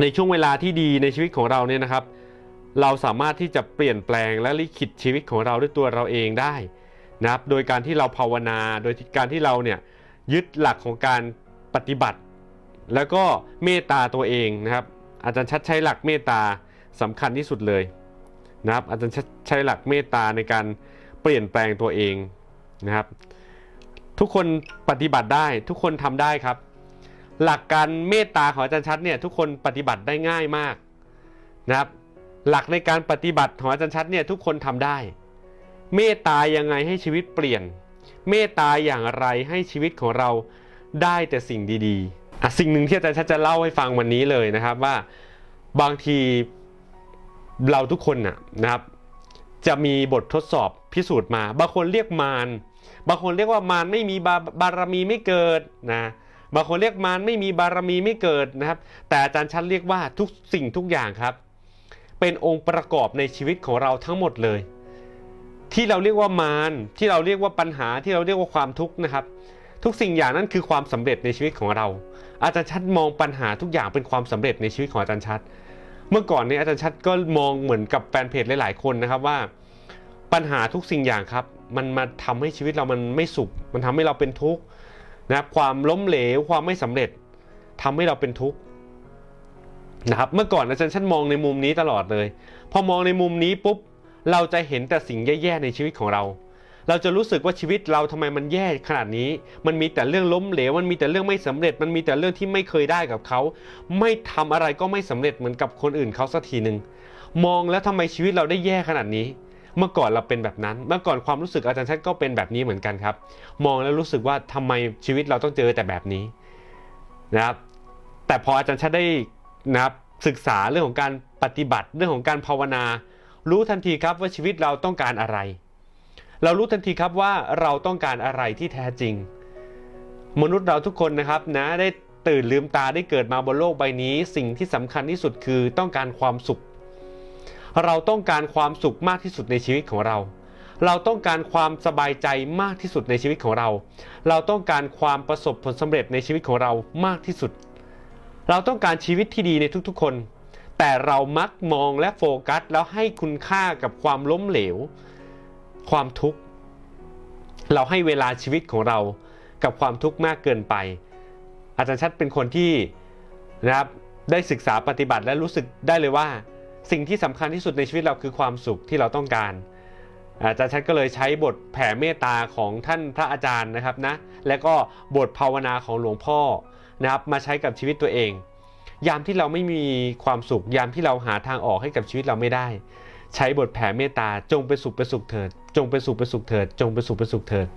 ในช่วงเวลาที่ดีในชีวิตของเราเนี่ยนะครับ เราสามารถที่จะเปลี่ยนแปลงและลิขิตชีวิตของเราด้วยตัวเราเองได้นะครับ โดยการที่เราภาวนา โดยการที่เราเนี่ยยึดหลักของการปฏิบัติ แล้วก็เมตตาตัวเองนะครับ อาจารย์ชัดใช้หลักเมตตาสำคัญที่สุดเลยนะครับ อาจารย์ชัดใช้หลักเมตตาในการเปลี่ยนแปลงตัวเองนะครับ ทุกคนปฏิบัติได้ทุกคนทำได้ครับ หลักการเมตตาของอาจารย์ชัดเนี่ยทุกคนปฏิบัติได้ง่ายมากนะครับ หลักในการปฏิบัติของอาจารย์ชัดเนี่ยทุกคนทำได้ เมตตายังไงให้ชีวิตเปลี่ยน เมตตาอย่างไรให้ชีวิตของเราได้แต่สิ่งดีๆอะสิ่งหนึ่งที่อาจารย์ชัดจะเล่าให้ฟังวันนี้เลยนะครับว่าบางทีเราทุกคนน่ะนะครับ จะมีบททดสอบพิสูจน์มา บางคนเรียกมารบางคนเรียกว่ามารไม่มีบาบารมีไม่เกิดนะ บางคนเรียกมารไม่มีบารมีไม่เกิดนะครับ แต่อาจารย์ชัดเรียกว่าทุกสิ่งทุกอย่างครับ เป็นองค์ประกอบในชีวิตของเราทั้งหมดเลย ที่เราเรียกว่ามารที่เราเรียกว่าปัญหาที่เราเรียกว่าความทุกข์นะครับ ทุกสิ่งอย่างนั้นคือความสำเร็จในชีวิตของเรา อาจารย์ชัดมองปัญหาทุกอย่างเป็นความสำเร็จในชีวิตของอาจารย์ชัด เมื่อก่อนนี้อาจารย์ชัดก็มองเหมือนกับแฟนเพจหลาย ๆ คนนะครับว่า ปัญหาทุกสิ่งอย่างครับ มันมาทำให้ชีวิตเรามันไม่สุข มันทำให้เราเป็นทุกข์ นะความล้มเหลวความไม่สำเร็จทำให้เราเป็นทุกข์นะครับเมื่อก่อนอาจารย์ชัดมองในมุมนี้ตลอดเลย พอมองในมุมนี้ปุ๊บเราจะเห็นแต่สิ่งแย่ๆในชีวิตของเรา เราจะรู้สึกว่าชีวิตเราทำไมมันแย่ขนาดนี้ มันมีแต่เรื่องล้มเหลว มันมีแต่เรื่องไม่สำเร็จ มันมีแต่เรื่องที่ไม่เคยได้กับเขา ไม่ทำอะไรก็ไม่สำเร็จเหมือนกับคนอื่นเขาสักทีหนึ่งมองแล้วทำไมชีวิตเราได้แย่ขนาดนี้ เมื่อก่อนเราเป็นแบบนั้น เมื่อก่อนความรู้สึกอาจารย์ชัดก็เป็นแบบนี้เหมือนกันครับ มองแล้วรู้สึกว่าทำไมชีวิตเราต้องเจอแต่แบบนี้นะครับ แต่พออาจารย์ชัดได้นะครับศึกษาเรื่องของการปฏิบัติเรื่องของการภาวนา รู้ทันทีครับว่าชีวิตเราต้องการอะไร เรารู้ทันทีครับว่าเราต้องการอะไรที่แท้จริง มนุษย์เราทุกคนนะครับนะได้ตื่นลืมตาได้เกิดมาบนโลกใบนี้ สิ่งที่สำคัญที่สุดคือต้องการความสุข เราต้องการความสุขมากที่สุดในชีวิตของเรา เราต้องการความสบายใจมากที่สุดในชีวิตของเรา เราต้องการความประสบผลสำเร็จในชีวิตของเรามากที่สุด เราต้องการชีวิตที่ดีในทุกๆคน แต่เรามักมองและโฟกัส แล้วให้คุณค่ากับความล้มเหลว ความทุกข์ เราให้เวลาชีวิตของเรากับความทุกข์มากเกินไป อาจารย์ชัดเป็นคนที่นะครับได้ศึกษาปฏิบัติและรู้สึกได้เลยว่า สิ่งที่สำคัญที่สุดในชีวิตเราคือความสุขที่เราต้องการ อาจารย์ชัดก็เลยใช้บทแผ่เมตตาของท่านพระอาจารย์นะครับนะและก็บทภาวนาของหลวงพ่อนะครับมาใช้กับชีวิตตัวเอง ยามที่เราไม่มีความสุข ยามที่เราหาทางออกให้กับชีวิตเราไม่ได้ ใช้บทแผ่เมตตาจงเป็นสุขเป็นสุขเถิด จงเป็นสุขเป็นสุขเถิด จงเป็นสุขเป็นสุขเถิด